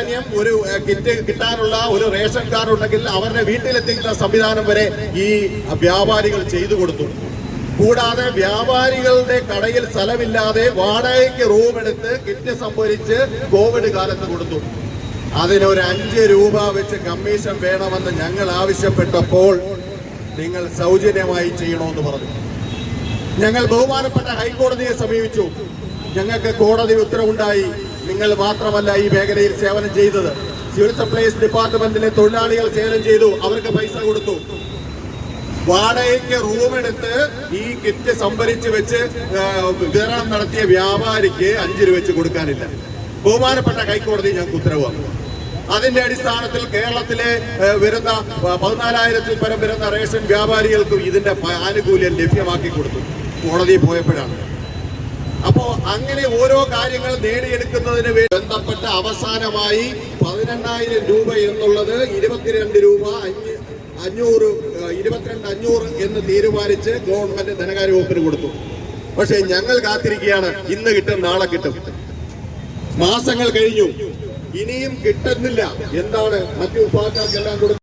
ധാന്യം ഒരു കിറ്റ് കിട്ടാനുള്ള ഒരു റേഷൻ കാർഡ് ഉണ്ടെങ്കിൽ അവരുടെ വീട്ടിലെത്തിക്കുന്ന സംവിധാനം വരെ ഈ വ്യാപാരികൾ ചെയ്തു കൊടുത്തു. കൂടാതെ വ്യാപാരികളുടെ കടയിൽ സ്ഥലമില്ലാതെ വാടകയ്ക്ക് റൂം എടുത്ത് കിറ്റ് സംഭരിച്ച് കോവിഡ് കാലത്ത് കൊടുത്തു. അതിനൊരു അഞ്ച് രൂപ വെച്ച് കമ്മീഷൻ വേണമെന്ന് ഞങ്ങൾ ആവശ്യപ്പെട്ടപ്പോൾ നിങ്ങൾ സൗജന്യമായി ചെയ്യണമെന്ന് പറഞ്ഞു. ഞങ്ങൾ ബഹുമാനപ്പെട്ട ഹൈക്കോടതിയെ സമീപിച്ചു. ഞങ്ങൾക്ക് കോടതി ഉത്തരവുണ്ടായി. നിങ്ങൾ മാത്രമല്ല ഈ മേഖലയിൽ സേവനം ചെയ്തത്. സിവിൽ സപ്ലൈസ് ഡിപ്പാർട്ട്മെന്റിലെ തൊഴിലാളികൾ സേവനം ചെയ്തു. അവർക്ക് പൈസ കൊടുത്തു. വാടകയ്ക്ക് റൂം എടുത്ത് ഈ കിറ്റ് സംഭരിച്ച് വെച്ച് വിതരണം നടത്തിയ വ്യാപാരിക്ക് അഞ്ച് രൂപ വെച്ച് കൊടുക്കാനില്ല. ബഹുമാനപ്പെട്ട ഹൈക്കോടതി ഞങ്ങൾക്ക് ഉത്തരവ് അതിന്റെ അടിസ്ഥാനത്തിൽ കേരളത്തിലെ വരുന്ന പതിനാലായിരത്തിൽ പരം വരുന്ന റേഷൻ വ്യാപാരികൾക്കും ഇതിന്റെ ആനുകൂല്യം ലഭ്യമാക്കി കൊടുത്തു. കോടതി പോയപ്പോഴാണ്. അപ്പോ അങ്ങനെ ഓരോ കാര്യങ്ങൾ നേടിയെടുക്കുന്നതിന് ബന്ധപ്പെട്ട അവസാനമായി പതിനെണ്ണായിരം രൂപ എന്നുള്ളത് ഇരുപത്തിരണ്ട് രൂപ അഞ്ഞ് അഞ്ഞൂറ് ഇരുപത്തിരണ്ട് അഞ്ഞൂറ് എന്ന് തീരുമാനിച്ച് ഗവൺമെന്റ് ധനകാര്യ വകുപ്പിന് കൊടുത്തു. പക്ഷെ ഞങ്ങൾ കാത്തിരിക്കുകയാണ്. ഇന്ന് കിട്ടും നാളെ കിട്ടും. മാസങ്ങൾ കഴിഞ്ഞു. ഇനിയും കിട്ടുന്നില്ല. എന്താണ്? മറ്റു വിഭാഗക്കാർക്കെല്ലാം കൊടുത്തു